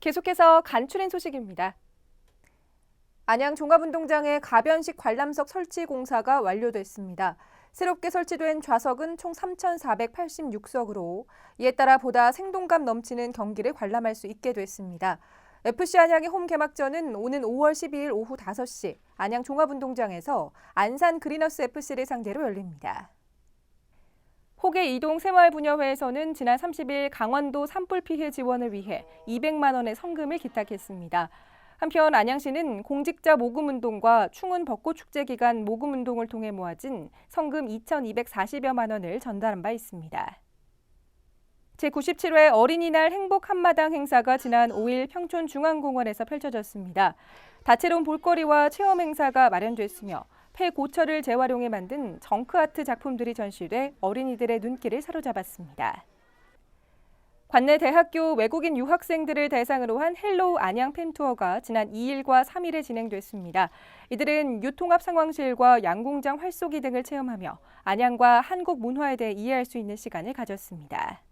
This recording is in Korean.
계속해서 간추린 소식입니다. 안양 종합운동장에 가변식 관람석 설치 공사가 완료됐습니다. 새롭게 설치된 좌석은 총 3,486석으로 이에 따라 보다 생동감 넘치는 경기를 관람할 수 있게 됐습니다. FC 안양의 홈 개막전은 오는 5월 12일 오후 5시 안양 종합운동장에서 안산 그리너스 FC를 상대로 열립니다. 호계 이동 새마을분여회에서는 지난 30일 강원도 산불 피해 지원을 위해 200만 원의 성금을 기탁했습니다. 한편 안양시는 공직자 모금운동과 충운 벚꽃축제 기간 모금운동을 통해 모아진 성금 2,240여만 원을 전달한 바 있습니다. 제97회 어린이날 행복 한마당 행사가 지난 5일 평촌 중앙공원에서 펼쳐졌습니다. 다채로운 볼거리와 체험 행사가 마련됐으며 폐 고철을 재활용해 만든 정크아트 작품들이 전시돼 어린이들의 눈길을 사로잡았습니다. 관내 대학교 외국인 유학생들을 대상으로 한 헬로우 안양 팬투어가 지난 2일과 3일에 진행됐습니다. 이들은 유통합 상황실과 양공장 활쏘기 등을 체험하며 안양과 한국 문화에 대해 이해할 수 있는 시간을 가졌습니다.